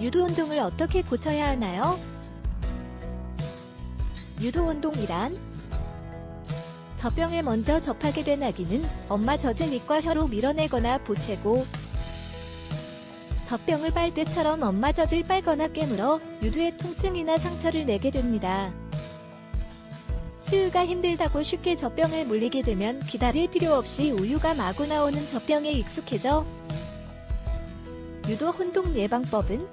유도 운동을 어떻게 고쳐야 하나요? 유도 운동이란 젖병을 먼저 접하게 된 아기는 엄마 젖을 입과 혀로 밀어내거나 보태고 젖병을 빨 때처럼 엄마 젖을 빨거나 깨물어 유두에 통증이나 상처를 내게 됩니다. 수유가 힘들다고 쉽게 젖병을 물리게 되면 기다릴 필요 없이 우유가 마구 나오는 젖병에 익숙해져 유도 혼동 예방법은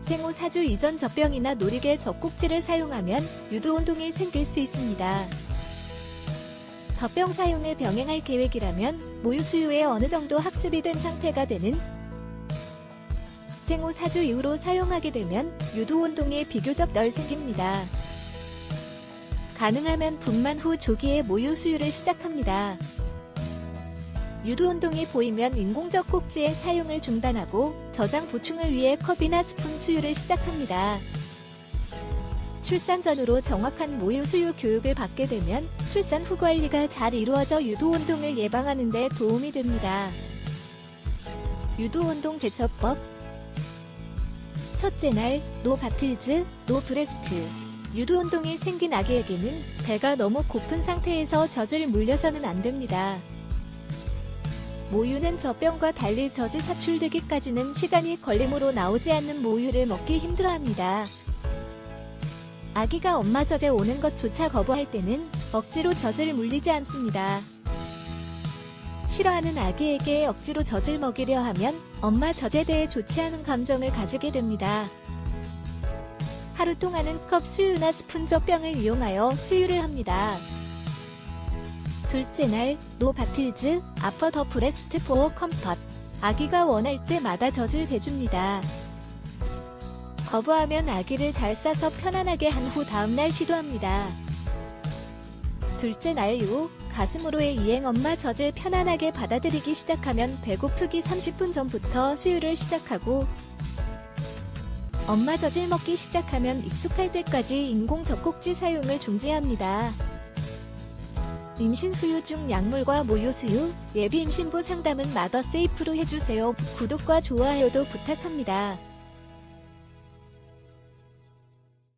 생후 4주 이전 젖병이나 놀이개 젖꼭지를 사용하면 유도 혼동이 생길 수 있습니다. 젖병 사용을 병행할 계획이라면 모유 수유에 어느 정도 학습이 된 상태가 되는 생후 4주 이후로 사용하게 되면 유도 혼동이 비교적 덜 생깁니다. 가능하면 분만 후 조기에 모유 수유를 시작합니다. 유도 운동이 보이면 인공적 꼭지의 사용을 중단하고 저장 보충을 위해 컵이나 스푼 수유를 시작합니다. 출산 전후로 정확한 모유 수유 교육을 받게 되면 출산 후 관리가 잘 이루어져 유도 운동을 예방하는 데 도움이 됩니다. 유도 운동 대처법 첫째 날, 노 바틀즈, 노 브레스트. 유도 운동이 생긴 아기에게는 배가 너무 고픈 상태에서 젖을 물려서는 안 됩니다. 모유는 젖병과 달리 젖이 사출되기까지는 시간이 걸림으로 나오지 않는 모유를 먹기 힘들어합니다. 아기가 엄마 젖에 오는 것조차 거부할 때는 억지로 젖을 물리지 않습니다. 싫어하는 아기에게 억지로 젖을 먹이려 하면 엄마 젖에 대해 좋지 않은 감정을 가지게 됩니다. 하루 동안은 컵 수유나 스푼 젖병을 이용하여 수유를 합니다. 둘째 날, 노 바틀즈, 아퍼 더 브레스트 포어 컴퍼트. 아기가 원할 때마다 젖을 대줍니다. 거부하면 아기를 잘 싸서 편안하게 한 후 다음날 시도합니다. 둘째 날 이후 가슴으로의 이행 엄마 젖을 편안하게 받아들이기 시작하면 배고프기 30분 전부터 수유를 시작하고 엄마 젖을 먹기 시작하면 익숙할 때까지 인공 젖꼭지 사용을 중지합니다. 임신 수유 중 약물과 모유 수유, 예비 임신부 상담은 마더 세이프로 해주세요. 구독과 좋아요도 부탁합니다.